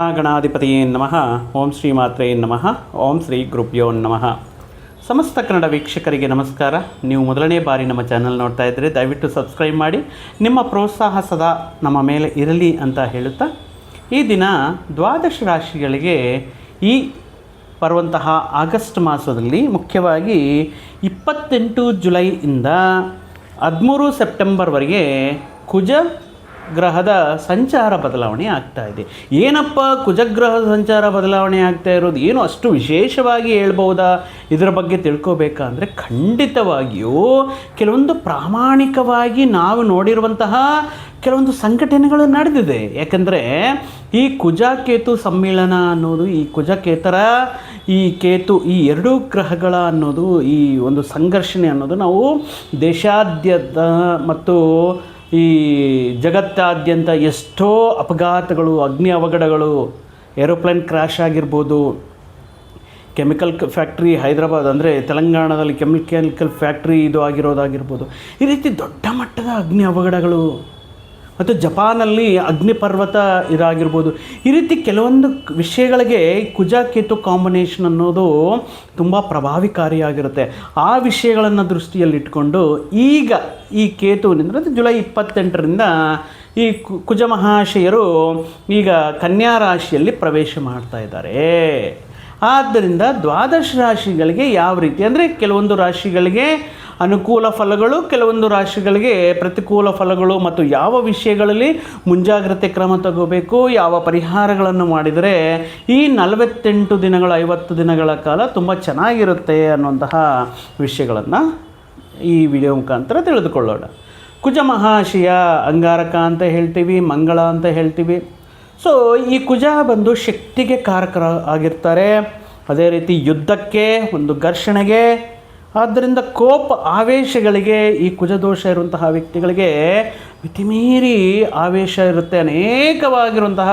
ಗಣಾಧಿಪತಿಯೇ ನಮಃ. ಓಂ ಶ್ರೀ ಮಾತ್ರೇ ನಮಃ. ಓಂ ಶ್ರೀ ಗುರುಭ್ಯೋ ನಮಃ. ಸಮಸ್ತ ಕನ್ನಡ ವೀಕ್ಷಕರಿಗೆ ನಮಸ್ಕಾರ. ನೀವು ಮೊದಲನೇ ಬಾರಿ ನಮ್ಮ ಚಾನಲ್ ನೋಡ್ತಾ ಇದ್ದರೆ ದಯವಿಟ್ಟು ಸಬ್ಸ್ಕ್ರೈಬ್ ಮಾಡಿ. ನಿಮ್ಮ ಪ್ರೋತ್ಸಾಹ ಸದಾ ನಮ್ಮ ಮೇಲೆ ಇರಲಿ ಅಂತ ಹೇಳುತ್ತಾ. ಈ ದಿನ ದ್ವಾದಶ ರಾಶಿಗಳಿಗೆ ಈ ಬರುವಂತಹ ಆಗಸ್ಟ್ ಮಾಸದಲ್ಲಿ ಮುಖ್ಯವಾಗಿ ಇಪ್ಪತ್ತೆಂಟು ಜುಲೈಯಿಂದ ಹದಿಮೂರು ಸೆಪ್ಟೆಂಬರ್ವರೆಗೆ ಕುಜ ಗ್ರಹದ ಸಂಚಾರ ಬದಲಾವಣೆ ಆಗ್ತಾ ಇದೆ. ಏನಪ್ಪ ಕುಜಗ್ರಹ ಸಂಚಾರ ಬದಲಾವಣೆ ಆಗ್ತಾ ಇರೋದು? ಏನು ಅಷ್ಟು ವಿಶೇಷವಾಗಿ ಹೇಳ್ಬೋದಾ? ಇದರ ಬಗ್ಗೆ ತಿಳ್ಕೋಬೇಕಂದ್ರೆ ಖಂಡಿತವಾಗಿಯೂ ಕೆಲವೊಂದು ಪ್ರಾಮಾಣಿಕವಾಗಿ ನಾವು ನೋಡಿರುವಂತಹ ಕೆಲವೊಂದು ಸಂಘಟನೆಗಳು ನಡೆದಿದೆ. ಯಾಕಂದರೆ ಈ ಕುಜಕೇತು ಸಮ್ಮೇಳನ ಅನ್ನೋದು, ಈ ಕುಜಕೇತರ, ಈ ಕೇತು, ಈ ಎರಡೂ ಗ್ರಹಗಳ ಅನ್ನೋದು, ಈ ಒಂದು ಸಂಘರ್ಷಣೆ ಅನ್ನೋದು ನಾವು ದೇಶಾದ್ಯಂತ ಮತ್ತು ಈ ಜಗತ್ತಾದ್ಯಂತ ಎಷ್ಟೋ ಅಪಘಾತಗಳು, ಅಗ್ನಿ ಅವಘಡಗಳು, ಏರೋಪ್ಲೇನ್ ಕ್ರ್ಯಾಶ್ ಆಗಿರ್ಬೋದು, ಕೆಮಿಕಲ್ ಫ್ಯಾಕ್ಟ್ರಿ ಹೈದರಾಬಾದ್ ಅಂದರೆ ತೆಲಂಗಾಣದಲ್ಲಿ ಕೆಮಿಕಲ್ ಫ್ಯಾಕ್ಟ್ರಿ ಇದು ಆಗಿರೋದಾಗಿರ್ಬೋದು, ಈ ರೀತಿ ದೊಡ್ಡ ಮಟ್ಟದ ಅಗ್ನಿ ಅವಘಡಗಳು ಮತ್ತು ಜಪಾನಲ್ಲಿ ಅಗ್ನಿ ಪರ್ವತ ಇದಾಗಿರ್ಬೋದು ಈ ರೀತಿ ಕೆಲವೊಂದು ವಿಷಯಗಳಿಗೆ ಕುಜ ಕೇತು ಕಾಂಬಿನೇಷನ್ ಅನ್ನೋದು ತುಂಬ ಪ್ರಭಾವಿಕಾರಿಯಾಗಿರುತ್ತೆ. ಆ ವಿಷಯಗಳನ್ನು ದೃಷ್ಟಿಯಲ್ಲಿಟ್ಕೊಂಡು ಈಗ ಈ ಕೇತುವಿನಿಂದ ಜುಲೈ ಇಪ್ಪತ್ತೆಂಟರಿಂದ ಈ ಕುಜ ಮಹಾಶಯರು ಈಗ ಕನ್ಯಾ ರಾಶಿಯಲ್ಲಿ ಪ್ರವೇಶ ಮಾಡ್ತಾ ಇದ್ದಾರೆ. ಆದ್ದರಿಂದ ದ್ವಾದಶ ರಾಶಿಗಳಿಗೆ ಯಾವ ರೀತಿ ಅಂದರೆ ಕೆಲವೊಂದು ರಾಶಿಗಳಿಗೆ ಅನುಕೂಲ ಫಲಗಳು ಕೆಲವೊಂದು ರಾಶಿಗಳಿಗೆ ಪ್ರತಿಕೂಲ ಫಲಗಳು ಮತ್ತು ಯಾವ ವಿಷಯಗಳಲ್ಲಿ ಮುಂಜಾಗ್ರತೆ ಕ್ರಮ ತಗೋಬೇಕು, ಯಾವ ಪರಿಹಾರಗಳನ್ನು ಮಾಡಿದರೆ ಈ ನಲವತ್ತೆಂಟು ದಿನಗಳ, ಐವತ್ತು ದಿನಗಳ ಕಾಲ ತುಂಬ ಚೆನ್ನಾಗಿರುತ್ತೆ ಅನ್ನುವಂತಹ ವಿಷಯಗಳನ್ನು ಈ ವಿಡಿಯೋ ಮುಖಾಂತರ ತಿಳಿದುಕೊಳ್ಳೋಣ. ಕುಜ ಮಹಾಶಯ, ಅಂಗಾರಕ ಅಂತ ಹೇಳ್ತೀವಿ, ಮಂಗಳ ಅಂತ ಹೇಳ್ತೀವಿ. ಸೊ ಈ ಕುಜ ಬಂದು ಶಕ್ತಿಗೆ ಕಾರಕರ ಆಗಿರ್ತಾರೆ. ಅದೇ ರೀತಿ ಯುದ್ಧಕ್ಕೆ, ಒಂದು ಘರ್ಷಣೆಗೆ ಆದ್ದರಿಂದ ಕೋಪ ಆವೇಶಗಳಿಗೆ ಈ ಕುಜದೋಷ ಇರುವಂತಹ ವ್ಯಕ್ತಿಗಳಿಗೆ ಮಿತಿಮೀರಿ ಆವೇಶ ಇರುತ್ತೆ. ಅನೇಕವಾಗಿರುವಂತಹ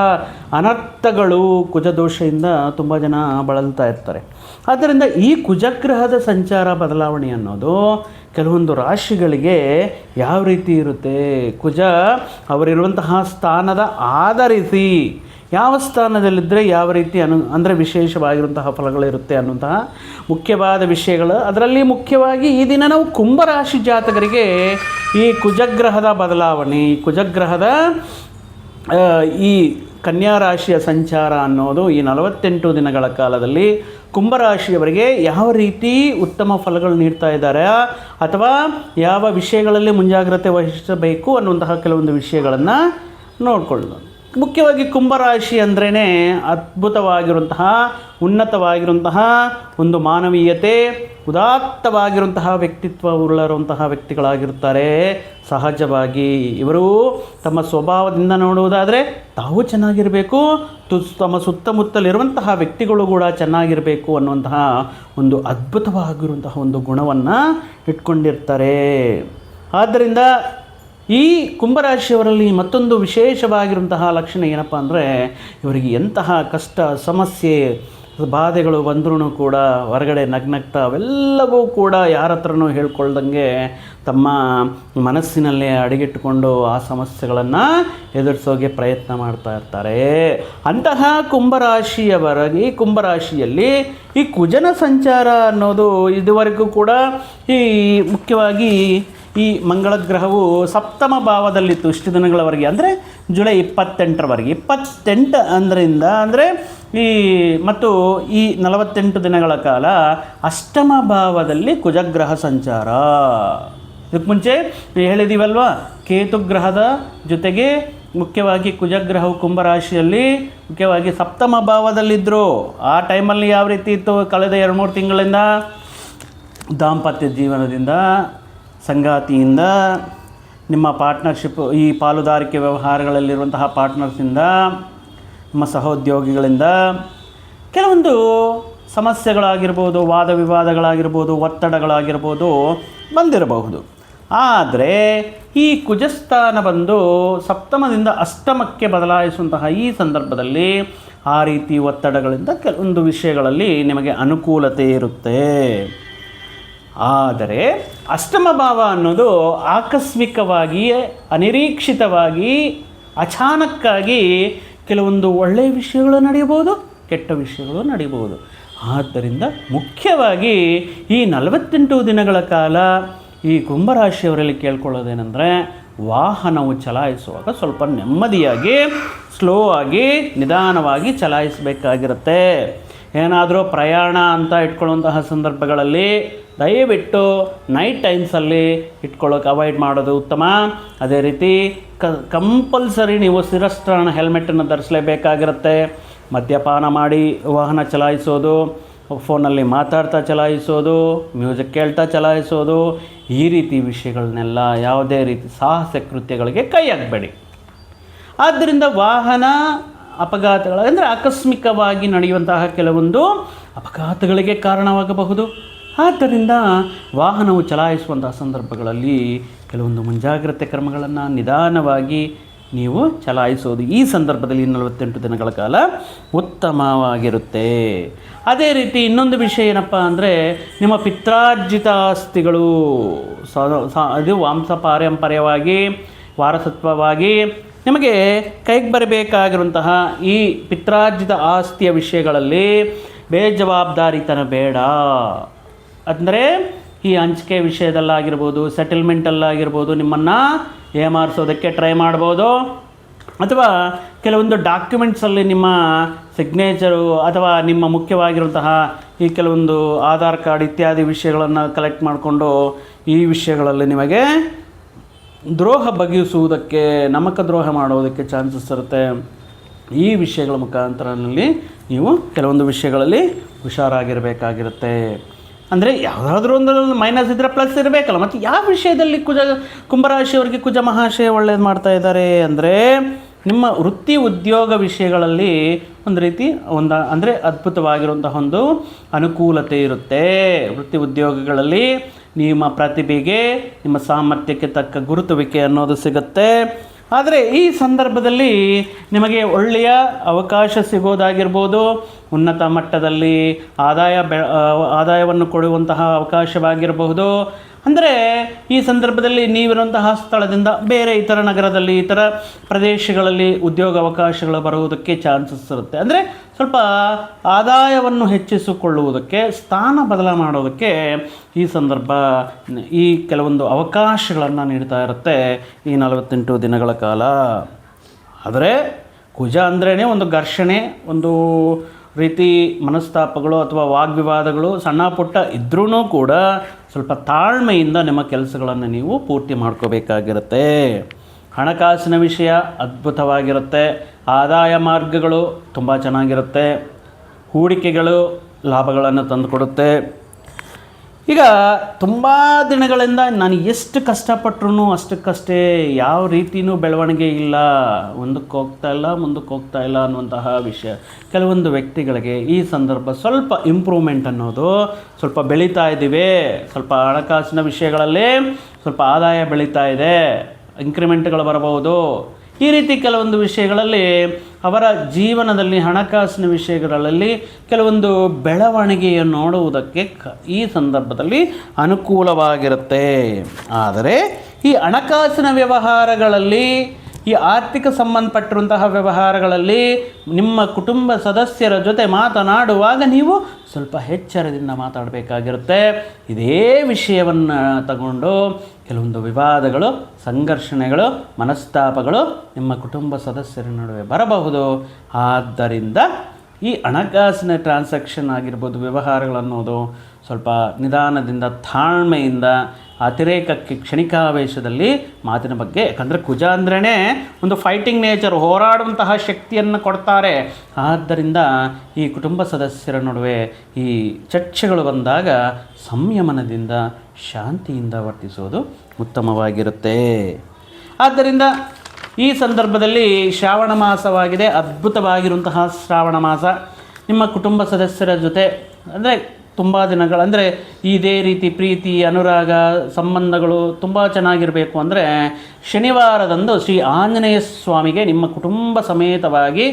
ಅನರ್ಥಗಳು ಕುಜದೋಷದಿಂದ ತುಂಬ ಜನ ಬಳಲ್ತಾ ಇರ್ತಾರೆ. ಆದ್ದರಿಂದ ಈ ಕುಜಗ್ರಹದ ಸಂಚಾರ ಬದಲಾವಣೆ ಅನ್ನೋದು ಕೆಲವೊಂದು ರಾಶಿಗಳಿಗೆ ಯಾವ ರೀತಿ ಇರುತ್ತೆ? ಕುಜ ಅವರಿರುವಂತಹ ಸ್ಥಾನದ ಆಧರಿಸಿ ಯಾವ ಸ್ಥಾನದಲ್ಲಿದ್ದರೆ ಯಾವ ರೀತಿ ಅನು, ಅಂದರೆ ವಿಶೇಷವಾಗಿರುವಂತಹ ಫಲಗಳಿರುತ್ತೆ ಅನ್ನುವಂತಹ ಮುಖ್ಯವಾದ ವಿಷಯಗಳು. ಅದರಲ್ಲಿ ಮುಖ್ಯವಾಗಿ ಈ ದಿನ ನಾವು ಕುಂಭರಾಶಿ ಜಾತಕರಿಗೆ ಈ ಕುಜಗ್ರಹದ ಬದಲಾವಣೆ, ಈ ಕುಜಗ್ರಹದ ಈ ಕನ್ಯಾ ರಾಶಿಯ ಸಂಚಾರ ಅನ್ನೋದು ಈ ನಲವತ್ತೆಂಟು ದಿನಗಳ ಕಾಲದಲ್ಲಿ ಕುಂಭರಾಶಿಯವರಿಗೆ ಯಾವ ರೀತಿ ಉತ್ತಮ ಫಲಗಳು ನೀಡ್ತಾ ಇದ್ದಾರೆ, ಅಥವಾ ಯಾವ ವಿಷಯಗಳಲ್ಲಿ ಮುಂಜಾಗ್ರತೆ ವಹಿಸಬೇಕು ಅನ್ನುವಂತಹ ಕೆಲವೊಂದು ವಿಷಯಗಳನ್ನು ನೋಡಿಕೊಳ್ಳೋಣ. ಮುಖ್ಯವಾಗಿ ಕುಂಭರಾಶಿ ಅಂದ್ರೇ ಅದ್ಭುತವಾಗಿರುವಂತಹ, ಉನ್ನತವಾಗಿರುವಂತಹ ಒಂದು ಮಾನವೀಯತೆ, ಉದಾತ್ತವಾಗಿರುವಂತಹ ವ್ಯಕ್ತಿತ್ವ ಉಳ್ಳರುವಂತಹ ವ್ಯಕ್ತಿಗಳಾಗಿರ್ತಾರೆ ಸಹಜವಾಗಿ ಇವರು ತಮ್ಮ ಸ್ವಭಾವದಿಂದ ನೋಡುವುದಾದರೆ ತಾವು ಚೆನ್ನಾಗಿರಬೇಕು, ತು, ತಮ್ಮ ಸುತ್ತಮುತ್ತಲಿರುವಂತಹ ವ್ಯಕ್ತಿಗಳು ಕೂಡ ಚೆನ್ನಾಗಿರಬೇಕು ಅನ್ನುವಂತಹ ಒಂದು ಅದ್ಭುತವಾಗಿರುವಂತಹ ಒಂದು ಗುಣವನ್ನು ಇಟ್ಕೊಂಡಿರ್ತಾರೆ. ಆದ್ದರಿಂದ ಈ ಕುಂಭರಾಶಿಯವರಲ್ಲಿ ಮತ್ತೊಂದು ವಿಶೇಷವಾಗಿರುವಂತಹ ಲಕ್ಷಣ ಏನಪ್ಪ ಅಂದರೆ ಇವರಿಗೆ ಎಂತಹ ಕಷ್ಟ, ಸಮಸ್ಯೆ, ಬಾಧೆಗಳು ಬಂದ್ರೂ ಕೂಡ, ಹೊರಗಡೆ ನಗ್ನಗ್ತಾ ಅವೆಲ್ಲವೂ ಕೂಡ ಯಾರ ಹತ್ರನೂ ಹೇಳ್ಕೊಳ್ದಂಗೆ ತಮ್ಮ ಮನಸ್ಸಿನಲ್ಲೇ ಅಡಿಗಿಟ್ಟುಕೊಂಡು ಆ ಸಮಸ್ಯೆಗಳನ್ನು ಎದುರಿಸೋಗೆ ಪ್ರಯತ್ನ ಮಾಡ್ತಾ ಇರ್ತಾರೆ. ಅಂತಹ ಕುಂಭರಾಶಿಯವರಾಗಿ ಈ ಕುಂಭರಾಶಿಯಲ್ಲಿ ಈ ಕುಜನ ಸಂಚಾರ ಅನ್ನೋದು ಇದುವರೆಗೂ ಕೂಡ ಈ ಮುಖ್ಯವಾಗಿ ಈ ಮಂಗಳ ಗ್ರಹವು ಸಪ್ತಮ ಭಾವದಲ್ಲಿತ್ತು ಇಷ್ಟು ದಿನಗಳವರೆಗೆ. ಅಂದರೆ ಜುಲೈ ಇಪ್ಪತ್ತೆಂಟರವರೆಗೆ. ಇಪ್ಪತ್ತೆಂಟು ಅಂದರಿಂದ ಅಂದರೆ ಈ ಮತ್ತು ಈ ನಲವತ್ತೆಂಟು ದಿನಗಳ ಕಾಲ ಅಷ್ಟಮ ಭಾವದಲ್ಲಿ ಕುಜಗ್ರಹ ಸಂಚಾರ. ಇದಕ್ಕೆ ಮುಂಚೆ ಹೇಳಿದ್ದೀವಲ್ವಾ ಕೇತು ಗ್ರಹದ ಜೊತೆಗೆ ಮುಖ್ಯವಾಗಿ ಕುಜಗ್ರಹವು ಕುಂಭರಾಶಿಯಲ್ಲಿ ಮುಖ್ಯವಾಗಿ ಸಪ್ತಮ ಭಾವದಲ್ಲಿದ್ದರು ಆ ಟೈಮಲ್ಲಿ ಯಾವ ರೀತಿ ಇತ್ತು? ಕಳೆದ ಎರಡು ಮೂರು ತಿಂಗಳಿಂದ ದಾಂಪತ್ಯ ಜೀವನದಿಂದ ಸಂಗಾತಿಯಿಂದ, ನಿಮ್ಮ ಪಾರ್ಟ್ನರ್ಶಿಪ್ ಈ ಪಾಲುದಾರಿಕೆ ವ್ಯವಹಾರಗಳಲ್ಲಿರುವಂತಹ ಪಾರ್ಟ್ನರ್ಸಿಂದ ನಿಮ್ಮ ಸಹೋದ್ಯೋಗಿಗಳಿಂದ, ಕೆಲವೊಂದು ಸಮಸ್ಯೆಗಳಾಗಿರ್ಬೋದು, ವಾದ ವಿವಾದಗಳಾಗಿರ್ಬೋದು, ಒತ್ತಡಗಳಾಗಿರ್ಬೋದು ಬಂದಿರಬಹುದು. ಆದರೆ, ಈ ಕುಜಸ್ಥಾನ ಬಂದು ಸಪ್ತಮದಿಂದ ಅಷ್ಟಮಕ್ಕೆ ಬದಲಾಯಿಸುವಂತಹ ಈ ಸಂದರ್ಭದಲ್ಲಿ ಆ ರೀತಿ ಒತ್ತಡಗಳಿಂದ ಕೆಲವೊಂದು ವಿಷಯಗಳಲ್ಲಿ ನಿಮಗೆ ಅನುಕೂಲತೆ ಇರುತ್ತೆ. ಆದರೆ ಅಷ್ಟಮ ಭಾವ ಅನ್ನೋದು ಆಕಸ್ಮಿಕವಾಗಿ ಅನಿರೀಕ್ಷಿತವಾಗಿ, ಅಚಾನಕ್ಕಾಗಿ ಕೆಲವೊಂದು ಒಳ್ಳೆಯ ವಿಷಯಗಳು ನಡೆಯಬಹುದು, ಕೆಟ್ಟ ವಿಷಯಗಳು ನಡೆಯಬಹುದು. ಆದ್ದರಿಂದ ಮುಖ್ಯವಾಗಿ ಈ ನಲವತ್ತೆಂಟು ದಿನಗಳ ಕಾಲ ಈ ಕುಂಭರಾಶಿಯವರಲ್ಲಿ ಕೇಳ್ಕೊಳ್ಳೋದೇನೆಂದರೆ ವಾಹನವು ಚಲಾಯಿಸುವಾಗ ಸ್ವಲ್ಪ ನೆಮ್ಮದಿಯಾಗಿ ಸ್ಲೋ ಆಗಿ, ನಿಧಾನವಾಗಿ ಚಲಾಯಿಸಬೇಕಾಗಿರುತ್ತೆ. ಏನಾದರೂ ಪ್ರಯಾಣ ಅಂತ ಇಟ್ಕೊಳ್ಳುವಂತಹ ಸಂದರ್ಭಗಳಲ್ಲಿ ದಯವಿಟ್ಟು ನೈಟ್ ಟೈಮ್ಸಲ್ಲಿ ಇಟ್ಕೊಳ್ಳೋಕೆ ಅವಾಯ್ಡ್ ಮಾಡೋದು ಉತ್ತಮ. ಅದೇ ರೀತಿ ಕ ಕಂಪಲ್ಸರಿ ನೀವು ಶಿರಸ್ತ್ರಾಣ ಹೆಲ್ಮೆಟನ್ನು ಧರಿಸಲೇಬೇಕಾಗಿರುತ್ತೆ. ಮದ್ಯಪಾನ ಮಾಡಿ ವಾಹನ ಚಲಾಯಿಸೋದು ಫೋನಲ್ಲಿ ಮಾತಾಡ್ತಾ ಚಲಾಯಿಸೋದು ಮ್ಯೂಸಿಕ್ ಕೇಳ್ತಾ ಚಲಾಯಿಸೋದು, ಈ ರೀತಿ ವಿಷಯಗಳನ್ನೆಲ್ಲ ಯಾವುದೇ ರೀತಿ ಸಾಹಸ ಕೃತ್ಯಗಳಿಗೆ ಕೈ ಹಾಕಬೇಡಿ. ಆದ್ದರಿಂದ ವಾಹನ ಅಪಘಾತಗಳು, ಅಂದರೆ ಆಕಸ್ಮಿಕವಾಗಿ ನಡೆಯುವಂತಹ ಕೆಲವೊಂದು ಅಪಘಾತಗಳಿಗೆ ಕಾರಣವಾಗಬಹುದು. ಆದ್ದರಿಂದ ವಾಹನವು ಚಲಾಯಿಸುವಂತಹ ಸಂದರ್ಭಗಳಲ್ಲಿ ಕೆಲವೊಂದು ಮುಂಜಾಗ್ರತೆ ಕ್ರಮಗಳನ್ನು ನಿಧಾನವಾಗಿ ನೀವು ಚಲಾಯಿಸೋದು ಈ ಸಂದರ್ಭದಲ್ಲಿ ನಲವತ್ತೆಂಟು ದಿನಗಳ ಕಾಲ ಉತ್ತಮವಾಗಿರುತ್ತೆ. ಅದೇ ರೀತಿ ಇನ್ನೊಂದು ವಿಷಯ ಏನಪ್ಪ ಅಂದರೆ ನಿಮ್ಮ ಪಿತ್ರಾರ್ಜಿತ ಆಸ್ತಿಗಳು ಅದು ವಾಂಸ ಪಾರಂಪರ್ಯವಾಗಿ, ವಾರಸತ್ವವಾಗಿ ನಿಮಗೆ ಕೈಗೆ ಬರಬೇಕಾಗಿರುವಂತಹ ಈ ಪಿತ್ರಾರ್ಜಿತ ಆಸ್ತಿಯ ವಿಷಯಗಳಲ್ಲಿ ಬೇಜವಾಬ್ದಾರಿತನ ಬೇಡ. ಅಂದರೆ ಈ ಹಂಚಿಕೆ ವಿಷಯದಲ್ಲಾಗಿರ್ಬೋದು ಸೆಟಲ್ಮೆಂಟಲ್ಲಾಗಿರ್ಬೋದು ನಿಮ್ಮನ್ನು ಏಮಾರಿಸೋದಕ್ಕೆ ಟ್ರೈ ಮಾಡ್ಬೋದು. ಅಥವಾ ಕೆಲವೊಂದು ಡಾಕ್ಯುಮೆಂಟ್ಸಲ್ಲಿ ನಿಮ್ಮ ಸಿಗ್ನೇಚರು ಅಥವಾ ನಿಮ್ಮ ಮುಖ್ಯವಾಗಿರುವಂತಹ ಈ ಕೆಲವೊಂದು ಆಧಾರ್ ಕಾರ್ಡ್ ಇತ್ಯಾದಿ ವಿಷಯಗಳನ್ನು ಕಲೆಕ್ಟ್ ಮಾಡಿಕೊಂಡು ಈ ವಿಷಯಗಳಲ್ಲಿ ನಿಮಗೆ ದ್ರೋಹ ಬಗೆಯಿಸುವುದಕ್ಕೆ ನಮಕ ದ್ರೋಹ ಮಾಡುವುದಕ್ಕೆ ಚಾನ್ಸಸ್ ಇರುತ್ತೆ. ಈ ವಿಷಯಗಳ ಮುಖಾಂತರನಲ್ಲಿ ನೀವು ಕೆಲವೊಂದು ವಿಷಯಗಳಲ್ಲಿ ಹುಷಾರಾಗಿರಬೇಕಾಗಿರುತ್ತೆ. ಅಂದರೆ ಯಾವುದಾದ್ರೂ ಒಂದು ಮೈನಸ್ ಇದ್ದರೆ ಪ್ಲಸ್ ಇರಬೇಕಲ್ಲ. ಮತ್ತು ಯಾವ ವಿಷಯದಲ್ಲಿ ಕುಜ, ಕುಂಭರಾಶಿಯವರಿಗೆ ಕುಜ ಮಹಾಶಯ ಒಳ್ಳೇದು ಮಾಡ್ತಾ ಇದ್ದಾರೆ ಅಂದರೆ ನಿಮ್ಮ ವೃತ್ತಿ ಉದ್ಯೋಗ ವಿಷಯಗಳಲ್ಲಿ ಒಂದು ರೀತಿ ಒಂದು, ಅಂದರೆ ಅದ್ಭುತವಾಗಿರುವಂತಹ ಒಂದು ಅನುಕೂಲತೆ ಇರುತ್ತೆ. ವೃತ್ತಿ ಉದ್ಯೋಗಗಳಲ್ಲಿ ನಿಮ್ಮ ಪ್ರತಿಭೆಗೆ, ನಿಮ್ಮ ಸಾಮರ್ಥ್ಯಕ್ಕೆ ತಕ್ಕ ಗುರುತುವಿಕೆ ಅನ್ನೋದು ಸಿಗುತ್ತೆ. ಆದರೆ ಈ ಸಂದರ್ಭದಲ್ಲಿ ನಿಮಗೆ ಒಳ್ಳೆಯ ಅವಕಾಶ ಸಿಗೋದಾಗಿರ್ಬೋದು. ಉನ್ನತ ಮಟ್ಟದಲ್ಲಿ ಆದಾಯ ಬೆ ಆದಾಯವನ್ನು ಕೊಡುವಂತಹ ಅವಕಾಶವಾಗಿರಬಹುದು ಅಂದರೆ ಈ ಸಂದರ್ಭದಲ್ಲಿ ನೀವಿರುವಂತಹ ಸ್ಥಳದಿಂದ ಬೇರೆ ಇತರ ನಗರದಲ್ಲಿ, ಇತರ ಪ್ರದೇಶಗಳಲ್ಲಿ ಉದ್ಯೋಗ ಅವಕಾಶಗಳು ಬರುವುದಕ್ಕೆ ಚಾನ್ಸಸ್ ಇರುತ್ತೆ. ಅಂದರೆ ಸ್ವಲ್ಪ ಆದಾಯವನ್ನು ಹೆಚ್ಚಿಸಿಕೊಳ್ಳುವುದಕ್ಕೆ, ಸ್ಥಾನ ಬದಲ ಮಾಡೋದಕ್ಕೆ ಈ ಸಂದರ್ಭ, ಈ ಕೆಲವೊಂದು ಅವಕಾಶಗಳನ್ನು ನೀಡ್ತಾ ಇರುತ್ತೆ ಈ ನಲವತ್ತೆಂಟು ದಿನಗಳ ಕಾಲ. ಆದರೆ, ಕುಜ ಅಂದ್ರೇ ಒಂದು ಘರ್ಷಣೆ, ಒಂದು ರೀತಿ ಮನಸ್ತಾಪಗಳು ಅಥವಾ ವಾಗ್ವಿವಾದಗಳು ಸಣ್ಣ ಪುಟ್ಟ ಇದ್ರೂ ಕೂಡ ಸ್ವಲ್ಪ ತಾಳ್ಮೆಯಿಂದ ನಿಮ್ಮ ಕೆಲಸಗಳನ್ನು ನೀವು ಪೂರ್ತಿ ಮಾಡ್ಕೋಬೇಕಾಗಿರುತ್ತೆ. ಹಣಕಾಸಿನ ವಿಷಯ ಅದ್ಭುತವಾಗಿರುತ್ತೆ. ಆದಾಯ ಮಾರ್ಗಗಳು ತುಂಬ ಚೆನ್ನಾಗಿರುತ್ತೆ. ಹೂಡಿಕೆಗಳು ಲಾಭಗಳನ್ನು ತಂದುಕೊಡುತ್ತೆ. ಈಗ ತುಂಬ ದಿನಗಳಿಂದ ನಾನು ಎಷ್ಟು ಕಷ್ಟಪಟ್ಟರು ಅಷ್ಟಕ್ಕಷ್ಟೇ ಯಾವ ರೀತಿಯೂ ಬೆಳವಣಿಗೆ ಇಲ್ಲ, ಮುಂದಕ್ಕೆ ಹೋಗ್ತಾ ಇಲ್ಲ, ಮುಂದಕ್ಕೆ ಹೋಗ್ತಾ ಇಲ್ಲ ಅನ್ನುವಂತಹ ವಿಷಯ. ಕೆಲವೊಂದು ವ್ಯಕ್ತಿಗಳಿಗೆ ಈ ಸಂದರ್ಭ ಸ್ವಲ್ಪ ಇಂಪ್ರೂವ್ಮೆಂಟ್ ಅನ್ನೋದು ಸ್ವಲ್ಪ ಬೆಳೀತಾ ಇದ್ದೀವಿ. ಸ್ವಲ್ಪ ಹಣಕಾಸಿನ ವಿಷಯಗಳಲ್ಲಿ ಸ್ವಲ್ಪ ಆದಾಯ ಬೆಳೀತಾ ಇದೆ. ಇಂಕ್ರಿಮೆಂಟ್ಗಳು ಬರಬಹುದು. ಈ ರೀತಿ ಕೆಲವೊಂದು ವಿಷಯಗಳಲ್ಲಿ ಅವರ ಜೀವನದಲ್ಲಿ ಹಣಕಾಸಿನ ವಿಷಯಗಳಲ್ಲಿ ಕೆಲವೊಂದು ಬೆಳವಣಿಗೆಯನ್ನು ನೋಡುವುದಕ್ಕೆ ಈ ಸಂದರ್ಭದಲ್ಲಿ ಅನುಕೂಲವಾಗಿರುತ್ತೆ. ಆದರೆ ಈ ಹಣಕಾಸಿನ ವ್ಯವಹಾರಗಳಲ್ಲಿ ಈ ಆರ್ಥಿಕ ಸಂಬಂಧಪಟ್ಟಿರುವಂತಹ ವ್ಯವಹಾರಗಳಲ್ಲಿ ನಿಮ್ಮ ಕುಟುಂಬ ಸದಸ್ಯರ ಜೊತೆ ಮಾತನಾಡುವಾಗ ನೀವು ಸ್ವಲ್ಪ ಎಚ್ಚರದಿಂದ ಮಾತಾಡಬೇಕಾಗಿರುತ್ತೆ. ಇದೇ ವಿಷಯವನ್ನು ತಗೊಂಡು ಕೆಲವೊಂದು ವಿವಾದಗಳು, ಸಂಘರ್ಷಣೆಗಳು, ಮನಸ್ತಾಪಗಳು ನಿಮ್ಮ ಕುಟುಂಬ ಸದಸ್ಯರ ನಡುವೆ ಬರಬಹುದು. ಆದ್ದರಿಂದ ಈ ಹಣಕಾಸಿನ ಟ್ರಾನ್ಸಾಕ್ಷನ್ ಆಗಿರ್ಬೋದು ವ್ಯವಹಾರಗಳನ್ನೋದು ಸ್ವಲ್ಪ ನಿಧಾನದಿಂದ ತಾಳ್ಮೆಯಿಂದ ಅತಿರೇಕಕ್ಕೆ ಕ್ಷಣಿಕಾವೇಶದಲ್ಲಿ ಮಾತಿನ ಬಗ್ಗೆ ಯಾಕಂದರೆ ಕುಜ ಅಂದ್ರೇ ಒಂದು ಫೈಟಿಂಗ್ ನೇಚರ್ ಹೋರಾಡುವಂತಹ ಶಕ್ತಿಯನ್ನು ಕೊಡ್ತಾರೆ. ಆದ್ದರಿಂದ ಈ ಕುಟುಂಬ ಸದಸ್ಯರ ನಡುವೆ ಈ ಚರ್ಚೆಗಳು ಬಂದಾಗ ಸಂಯಮನದಿಂದ ಶಾಂತಿಯಿಂದ ವರ್ತಿಸೋದು ಉತ್ತಮವಾಗಿರುತ್ತೆ. ಆದ್ದರಿಂದ ಈ ಸಂದರ್ಭದಲ್ಲಿ ಶ್ರಾವಣ ಮಾಸವಾಗಿದೆ, ಅದ್ಭುತವಾಗಿರುವಂತಹ ಶ್ರಾವಣ ಮಾಸ. ನಿಮ್ಮ ಕುಟುಂಬ ಸದಸ್ಯರ ಜೊತೆ, ಅಂದರೆ ತುಂಬ ದಿನಗಳು. ಅಂದರೆ ಇದೇ ರೀತಿ ಪ್ರೀತಿ, ಅನುರಾಗ, ಸಂಬಂಧಗಳು ತುಂಬ ಚೆನ್ನಾಗಿರಬೇಕು ಅಂದರೆ ಶನಿವಾರದಂದು ಶ್ರೀ ಆಂಜನೇಯ ಸ್ವಾಮಿಗೆ ನಿಮ್ಮ ಕುಟುಂಬ ಸಮೇತವಾಗಿ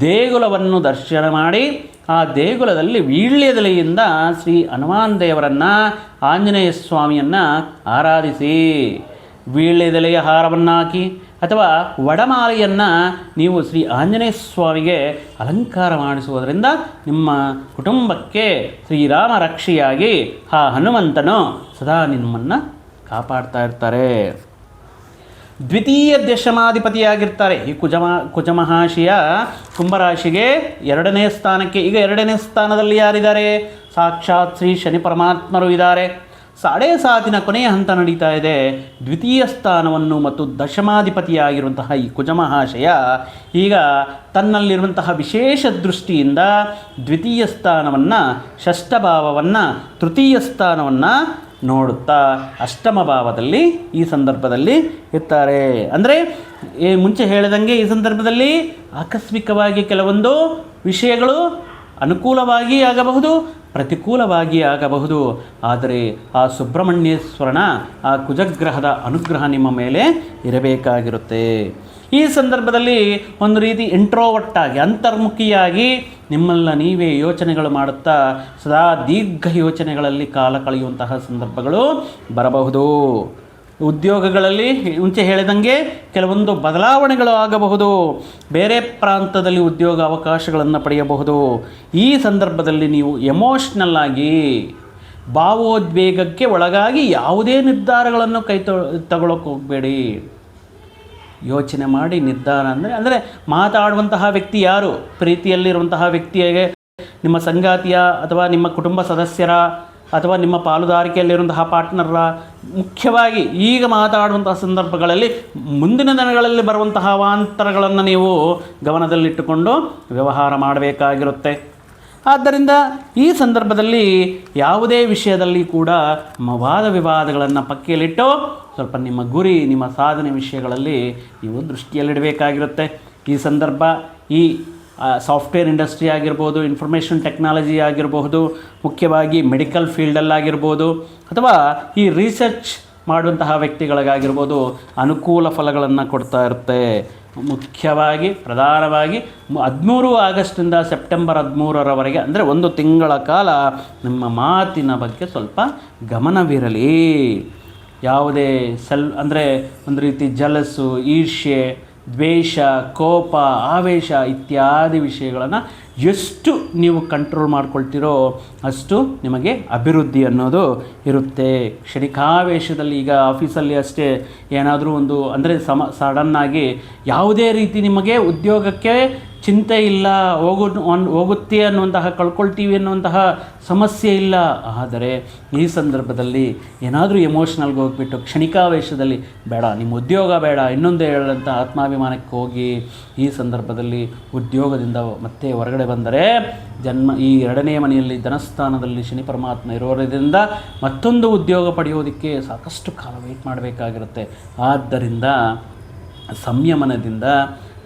ದೇಗುಲವನ್ನು ದರ್ಶನ ಮಾಡಿ, ಆ ದೇಗುಲದಲ್ಲಿ ವೀಳ್ಯದೆಲೆಯಿಂದ ಶ್ರೀ ಹನುಮಾನ್ ದೇವರನ್ನು, ಆಂಜನೇಯ ಸ್ವಾಮಿಯನ್ನು ಆರಾಧಿಸಿ ವೀಳ್ಯದೆಲೆಯ ಹಾರವನ್ನು ಹಾಕಿ ಅಥವಾ ವಡಮಾಲೆಯನ್ನು ನೀವು ಶ್ರೀ ಆಂಜನೇಯ ಸ್ವಾಮಿಗೆ ಅಲಂಕಾರ ಮಾಡಿಸುವುದರಿಂದ ನಿಮ್ಮ ಕುಟುಂಬಕ್ಕೆ ಶ್ರೀರಾಮ ರಕ್ಷೆಯಾಗಿ ಆ ಹನುಮಂತನು ಸದಾ ನಿಮ್ಮನ್ನು ಕಾಪಾಡ್ತಾ ಇರ್ತಾರೆ. ದ್ವಿತೀಯ ದಶಮಾಧಿಪತಿಯಾಗಿರ್ತಾರೆ. ಈ ಕುಜಮ, ಕುಜಮಹಾಶಿಯ ಕುಂಭರಾಶಿಗೆ ಎರಡನೇ ಸ್ಥಾನಕ್ಕೆ, ಈಗ ಎರಡನೇ ಸ್ಥಾನದಲ್ಲಿ ಯಾರಿದ್ದಾರೆ? ಸಾಕ್ಷಾತ್ ಶ್ರೀ ಶನಿ ಪರಮಾತ್ಮರು ಇದ್ದಾರೆ. ಸಾಡೆ ಸಾತಿನ ಕೊನೆಯ ಹಂತ ನಡೀತಾ ಇದೆ. ದ್ವಿತೀಯ ಸ್ಥಾನವನ್ನು ಮತ್ತು ದಶಮಾಧಿಪತಿಯಾಗಿರುವಂತಹ ಈ ಕುಜಮಹಾಶಯ ಈಗ ತನ್ನಲ್ಲಿರುವಂತಹ ವಿಶೇಷ ದೃಷ್ಟಿಯಿಂದ ದ್ವಿತೀಯ ಸ್ಥಾನವನ್ನು ಷಷ್ಠಭಾವವನ್ನು ತೃತೀಯ ಸ್ಥಾನವನ್ನು ನೋಡುತ್ತಾ ಅಷ್ಟಮ ಭಾವದಲ್ಲಿ ಈ ಸಂದರ್ಭದಲ್ಲಿ ಇರ್ತಾರೆ. ಅಂದರೆ ಮುಂಚೆ ಹೇಳಿದಂಗೆ ಈ ಸಂದರ್ಭದಲ್ಲಿ ಆಕಸ್ಮಿಕವಾಗಿ ಕೆಲವೊಂದು ವಿಷಯಗಳು ಅನುಕೂಲವಾಗಿ ಆಗಬಹುದು, ಪ್ರತಿಕೂಲವಾಗಿ ಆಗಬಹುದು. ಆದರೆ ಆ ಸುಬ್ರಹ್ಮಣ್ಯೇಶ್ವರನ, ಆ ಕುಜಗ್ರಹದ ಅನುಗ್ರಹ ನಿಮ್ಮ ಮೇಲೆ ಇರಬೇಕಾಗಿರುತ್ತೆ. ಈ ಸಂದರ್ಭದಲ್ಲಿ ಒಂದು ರೀತಿ ಇಂಟ್ರೋವಟ್ಟಾಗಿ ಅಂತರ್ಮುಖಿಯಾಗಿ ನಿಮ್ಮಲ್ಲ ನೀವೇ ಯೋಚನೆಗಳು ಮಾಡುತ್ತಾ, ಸದಾ ದೀರ್ಘ ಯೋಚನೆಗಳಲ್ಲಿ ಕಾಲ ಕಳೆಯುವಂತಹ ಸಂದರ್ಭಗಳು ಬರಬಹುದು. ಉದ್ಯೋಗಗಳಲ್ಲಿ ಮುಂಚೆ ಹೇಳಿದಂಗೆ ಕೆಲವೊಂದು ಬದಲಾವಣೆಗಳು ಆಗಬಹುದು. ಬೇರೆ ಪ್ರಾಂತದಲ್ಲಿ ಉದ್ಯೋಗ ಅವಕಾಶಗಳನ್ನು ಪಡೆಯಬಹುದು. ಈ ಸಂದರ್ಭದಲ್ಲಿ ನೀವು ಎಮೋಷ್ನಲ್ ಆಗಿ ಭಾವೋದ್ವೇಗಕ್ಕೆ ಒಳಗಾಗಿ ಯಾವುದೇ ನಿರ್ಧಾರಗಳನ್ನು ಕೈ ತೊ ತಗೊಳ್ಳೋಕೆ ಹೋಗಬೇಡಿ. ಯೋಚನೆ ಮಾಡಿ ನಿರ್ಧಾರ ಅಂದರೆ ಅಂದರೆ ಮಾತಾಡುವಂತಹ ವ್ಯಕ್ತಿ ಯಾರು? ಪ್ರೀತಿಯಲ್ಲಿರುವಂತಹ ವ್ಯಕ್ತಿಯಾಗೆ ನಿಮ್ಮ ಸಂಗಾತಿಯ ಅಥವಾ ನಿಮ್ಮ ಕುಟುಂಬ ಸದಸ್ಯರ ಅಥವಾ ನಿಮ್ಮ ಪಾಲುದಾರಿಕೆಯಲ್ಲಿರುವಂತಹ ಪಾರ್ಟ್ನರ ಮುಖ್ಯವಾಗಿ ಈಗ ಮಾತಾಡುವಂತಹ ಸಂದರ್ಭಗಳಲ್ಲಿ ಮುಂದಿನ ದಿನಗಳಲ್ಲಿ ಬರುವಂತಹ ಅವಾಂತರಗಳನ್ನು ನೀವು ಗಮನದಲ್ಲಿಟ್ಟುಕೊಂಡು ವ್ಯವಹಾರ ಮಾಡಬೇಕಾಗಿರುತ್ತೆ. ಆದ್ದರಿಂದ ಈ ಸಂದರ್ಭದಲ್ಲಿ ಯಾವುದೇ ವಿಷಯದಲ್ಲಿ ಕೂಡ ವಾದ ವಿವಾದಗಳನ್ನು ಪಕ್ಕೆಯಲ್ಲಿಟ್ಟು ಸ್ವಲ್ಪ ನಿಮ್ಮ ಗುರಿ, ನಿಮ್ಮ ಸಾಧನೆ ವಿಷಯಗಳಲ್ಲಿ ನೀವು ದೃಷ್ಟಿಯಲ್ಲಿಡಬೇಕಾಗಿರುತ್ತೆ. ಈ ಸಂದರ್ಭ ಈ ಸಾಫ್ಟ್ವೇರ್ ಇಂಡಸ್ಟ್ರಿ ಆಗಿರ್ಬೋದು ಇನ್ಫಾರ್ಮೇಷನ್ ಟೆಕ್ನಾಲಜಿ ಆಗಿರಬಹುದು ಮುಖ್ಯವಾಗಿ ಮೆಡಿಕಲ್ ಫೀಲ್ಡಲ್ಲಾಗಿರ್ಬೋದು ಅಥವಾ ಈ ರಿಸರ್ಚ್ ಮಾಡುವಂತಹ ವ್ಯಕ್ತಿಗಳಿಗಾಗಿರ್ಬೋದು ಅನುಕೂಲ ಫಲಗಳನ್ನು ಕೊಡ್ತಾ ಇರುತ್ತೆ. ಮುಖ್ಯವಾಗಿ, ಪ್ರಧಾನವಾಗಿ ಹದಿಮೂರು ಆಗಸ್ಟಿಂದ ಸೆಪ್ಟೆಂಬರ್ ಹದಿಮೂರರವರೆಗೆ, ಅಂದರೆ ಒಂದು ತಿಂಗಳ ಕಾಲ ನಿಮ್ಮ ಮಾತಿನ ಬಗ್ಗೆ ಸ್ವಲ್ಪ ಗಮನವಿರಲಿ. ಯಾವುದೇ ಸೆಲ್, ಅಂದರೆ ಒಂದು ರೀತಿ ಜಲಸು, ಈರ್ಷ್ಯೆ ದ್ವೇಷ, ಕೋಪ, ಆವೇಶ ಇತ್ಯಾದಿ ವಿಷಯಗಳನ್ನು ಎಷ್ಟು ನೀವು ಕಂಟ್ರೋಲ್ ಮಾಡ್ಕೊಳ್ತೀರೋ ಅಷ್ಟು ನಿಮಗೆ ಅಭಿವೃದ್ಧಿ ಅನ್ನೋದು ಇರುತ್ತೆ. ಕ್ಷಣಿಕಾವೇಶದಲ್ಲಿ ಈಗ ಆಫೀಸಲ್ಲಿ ಅಷ್ಟೇ ಏನಾದರೂ ಒಂದು ಅಂದರೆ ಸಮ ಸಡನ್ನಾಗಿ ಯಾವುದೇ ರೀತಿ ನಿಮಗೆ ಉದ್ಯೋಗಕ್ಕೆ ಚಿಂತೆ ಇಲ್ಲ, ಹೋಗು, ಅನ್, ಹೋಗುತ್ತೆ ಅನ್ನುವಂತಹ, ಕಳ್ಕೊಳ್ತೀವಿ ಅನ್ನುವಂತಹ ಸಮಸ್ಯೆ ಇಲ್ಲ. ಆದರೆ ಈ ಸಂದರ್ಭದಲ್ಲಿ ಏನಾದರೂ ಎಮೋಷ್ನಲ್ಗೆ ಹೋಗ್ಬಿಟ್ಟು ಕ್ಷಣಿಕಾವೇಶದಲ್ಲಿ, ಬೇಡ, ನಿಮ್ಮ ಉದ್ಯೋಗ ಬೇಡ, ಇನ್ನೊಂದು ಹೇಳಂತ ಆತ್ಮಾಭಿಮಾನಕ್ಕೆ ಹೋಗಿ ಈ ಸಂದರ್ಭದಲ್ಲಿ ಉದ್ಯೋಗದಿಂದ ಮತ್ತೆ ಹೊರಗಡೆ ಬಂದರೆ ಜನ್ಮ, ಈ ಎರಡನೇ ಮನೆಯಲ್ಲಿ ಧನಸ್ಥಾನದಲ್ಲಿ ಶನಿ ಪರಮಾತ್ಮ ಇರೋದರಿಂದ ಮತ್ತೊಂದು ಉದ್ಯೋಗ ಪಡೆಯೋದಕ್ಕೆ ಸಾಕಷ್ಟು ಕಾಲ ವೆಯ್ಟ್ ಮಾಡಬೇಕಾಗಿರುತ್ತೆ. ಆದ್ದರಿಂದ ಸಂಯಮನದಿಂದ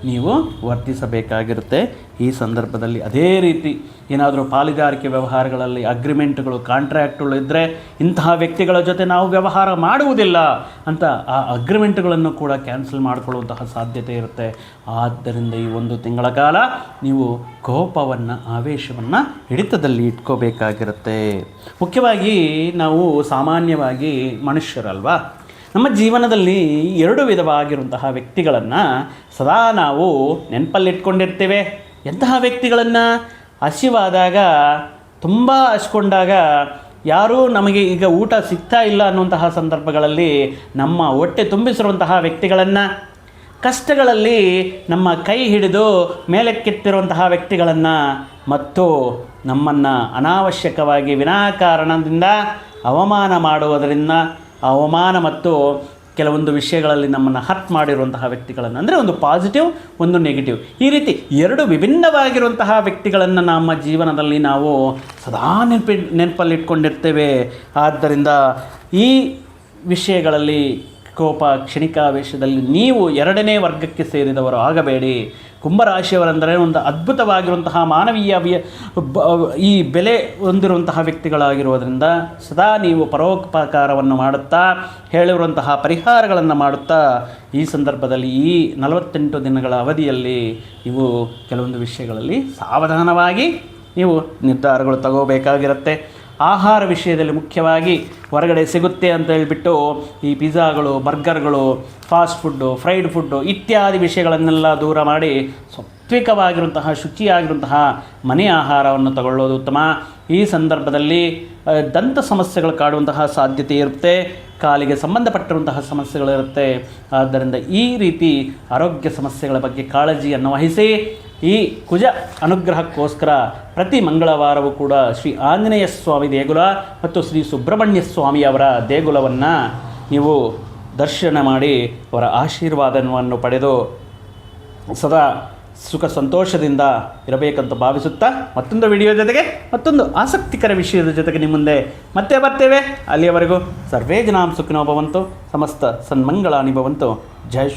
ನೀವು ವರ್ತಿಸಬೇಕಾಗಿರುತ್ತೆ. ಈ ಸಂದರ್ಭದಲ್ಲಿ ಅದೇ ರೀತಿ ಏನಾದರೂ ಪಾಲುದಾರಿಕೆ ವ್ಯವಹಾರಗಳಲ್ಲಿ ಅಗ್ರಿಮೆಂಟ್ಗಳು ಕಾಂಟ್ರ್ಯಾಕ್ಟ್ಗಳು ಇದ್ದರೆ ಇಂತಹ ವ್ಯಕ್ತಿಗಳ ಜೊತೆ ನಾವು ವ್ಯವಹಾರ ಮಾಡುವುದಿಲ್ಲ ಅಂತ ಆ ಅಗ್ರಿಮೆಂಟ್ಗಳನ್ನು ಕೂಡ ಕ್ಯಾನ್ಸಲ್ ಮಾಡಿಕೊಳ್ಳುವಂತಹ ಸಾಧ್ಯತೆ ಇರುತ್ತೆ. ಆದ್ದರಿಂದ ಈ ಒಂದು ತಿಂಗಳ ಕಾಲ ನೀವು ಕೋಪವನ್ನು, ಆವೇಶವನ್ನು ಹಿಡಿತದಲ್ಲಿ ಇಟ್ಕೋಬೇಕಾಗಿರುತ್ತೆ. ಮುಖ್ಯವಾಗಿ ನಾವು ಸಾಮಾನ್ಯವಾಗಿ ಮನುಷ್ಯರಲ್ವಾ? ನಮ್ಮ ಜೀವನದಲ್ಲಿ ಎರಡು ವಿಧವಾಗಿರುವಂತಹ ವ್ಯಕ್ತಿಗಳನ್ನು ಸದಾ ನಾವು ನೆನಪಲ್ಲಿಟ್ಕೊಂಡಿರ್ತೇವೆ. ಎಂತಹ ವ್ಯಕ್ತಿಗಳನ್ನು? ಹಸಿವಾದಾಗ, ತುಂಬ ಹಸ್ಕೊಂಡಾಗ ಯಾರೂ ನಮಗೆ ಈಗ ಊಟ ಸಿಗ್ತಾ ಇಲ್ಲ ಅನ್ನುವಂತಹ ಸಂದರ್ಭಗಳಲ್ಲಿ ನಮ್ಮ ಹೊಟ್ಟೆ ತುಂಬಿಸಿರುವಂತಹ ವ್ಯಕ್ತಿಗಳನ್ನು, ಕಷ್ಟಗಳಲ್ಲಿ ನಮ್ಮ ಕೈ ಹಿಡಿದು ಮೇಲಕ್ಕೆತ್ತಿರುವಂತಹ ವ್ಯಕ್ತಿಗಳನ್ನು, ಮತ್ತು ನಮ್ಮನ್ನು ಅನಾವಶ್ಯಕವಾಗಿ ವಿನಾಕಾರಣದಿಂದ ಅವಮಾನ ಮಾಡುವುದರಿಂದ ಅವಮಾನ ಮತ್ತು ಕೆಲವೊಂದು ವಿಷಯಗಳಲ್ಲಿ ನಮ್ಮನ್ನು ಹತ್ ಮಾಡಿರುವಂತಹ ವ್ಯಕ್ತಿಗಳನ್ನು. ಅಂದರೆ ಒಂದು ಪಾಸಿಟಿವ್ ಒಂದು ನೆಗೆಟಿವ್ ಈ ರೀತಿ ಎರಡು ವಿಭಿನ್ನವಾಗಿರುವಂತಹ ವ್ಯಕ್ತಿಗಳನ್ನು ನಮ್ಮ ಜೀವನದಲ್ಲಿ ನಾವು ಸದಾ ನೆನಪಿ, ನೆನಪಲ್ಲಿಟ್ಕೊಂಡಿರ್ತೇವೆ. ಆದ್ದರಿಂದ ಈ ವಿಷಯಗಳಲ್ಲಿ ಕೋಪ, ಕ್ಷಣಿಕಾವೇಶದಲ್ಲಿ ನೀವು ಎರಡನೇ ವರ್ಗಕ್ಕೆ ಸೇರಿದವರು ಆಗಬೇಡಿ. ಕುಂಭರಾಶಿಯವರೆಂದರೆ ಒಂದು ಅದ್ಭುತವಾಗಿರುವಂತಹ ಮಾನವೀಯ ಈ ಬೆಲೆ ಹೊಂದಿರುವಂತಹ ವ್ಯಕ್ತಿಗಳಾಗಿರುವುದರಿಂದ ಸದಾ ನೀವು ಪರೋಪಕಾರವನ್ನು ಮಾಡುತ್ತಾ ಹೇಳಿರುವಂತಹ ಪರಿಹಾರಗಳನ್ನು ಮಾಡುತ್ತಾ ಈ ಸಂದರ್ಭದಲ್ಲಿ ಈ ನಲವತ್ತೆಂಟು ದಿನಗಳ ಅವಧಿಯಲ್ಲಿ ನೀವು ಕೆಲವೊಂದು ವಿಷಯಗಳಲ್ಲಿ ಸಾವಧಾನವಾಗಿ ನೀವು ನಿರ್ಧಾರಗಳು ತಗೋಬೇಕಾಗಿರುತ್ತೆ. ಆಹಾರ ವಿಷಯದಲ್ಲಿ ಮುಖ್ಯವಾಗಿ ಹೊರಗಡೆ ಸಿಗುತ್ತೆ ಅಂತ ಹೇಳಿಬಿಟ್ಟು ಈ ಪಿಜ್ಜಾಗಳು, ಬರ್ಗರ್ಗಳು, ಫಾಸ್ಟ್ ಫುಡ್ಡು, ಫ್ರೈಡ್ ಫುಡ್ಡು ಇತ್ಯಾದಿ ವಿಷಯಗಳನ್ನೆಲ್ಲ ದೂರ ಮಾಡಿ ಸಾತ್ವಿಕವಾಗಿರುವಂತಹ, ಶುಚಿಯಾಗಿರುವಂತಹ ಮನೆ ಆಹಾರವನ್ನು ತಗೊಳ್ಳೋದು ಉತ್ತಮ. ಈ ಸಂದರ್ಭದಲ್ಲಿ ದಂತ ಸಮಸ್ಯೆಗಳು ಕಾಡುವಂತಹ ಸಾಧ್ಯತೆ ಇರುತ್ತೆ. ಕಾಲಿಗೆ ಸಂಬಂಧಪಟ್ಟಿರುವಂತಹ ಸಮಸ್ಯೆಗಳಿರುತ್ತೆ ಆದ್ದರಿಂದ ಈ ರೀತಿ ಆರೋಗ್ಯ ಸಮಸ್ಯೆಗಳ ಬಗ್ಗೆ ಕಾಳಜಿಯನ್ನು ವಹಿಸಿ ಈ ಕುಜ ಅನುಗ್ರಹಕ್ಕೋಸ್ಕರ ಪ್ರತಿ ಮಂಗಳವಾರವೂ ಕೂಡ ಶ್ರೀ ಆಂಜನೇಯ ಸ್ವಾಮಿ ದೇಗುಲ ಮತ್ತು ಶ್ರೀ ಸುಬ್ರಹ್ಮಣ್ಯ ಸ್ವಾಮಿಯವರ ದೇಗುಲವನ್ನು ನೀವು ದರ್ಶನ ಮಾಡಿ ಅವರ ಆಶೀರ್ವಾದವನ್ನು ಪಡೆದು ಸದಾ ಸುಖ ಸಂತೋಷದಿಂದ ಇರಬೇಕಂತ ಭಾವಿಸುತ್ತಾ ಮತ್ತೊಂದು ವಿಡಿಯೋ ಜೊತೆಗೆ ಮತ್ತೊಂದು ಆಸಕ್ತಿಕರ ವಿಷಯದ ಜೊತೆಗೆ ನಿಮ್ಮ ಮುಂದೆ ಮತ್ತೆ ಬರ್ತೇವೆ. ಅಲ್ಲಿಯವರೆಗೂ ಸರ್ವೇ ಜನಾಂ ಸುಖಿನೋ ಭವಂತು, ಸಮಸ್ತ ಸನ್ಮಂಗಳ ಭವಂತು. ಜೈ ಶ್ರೀ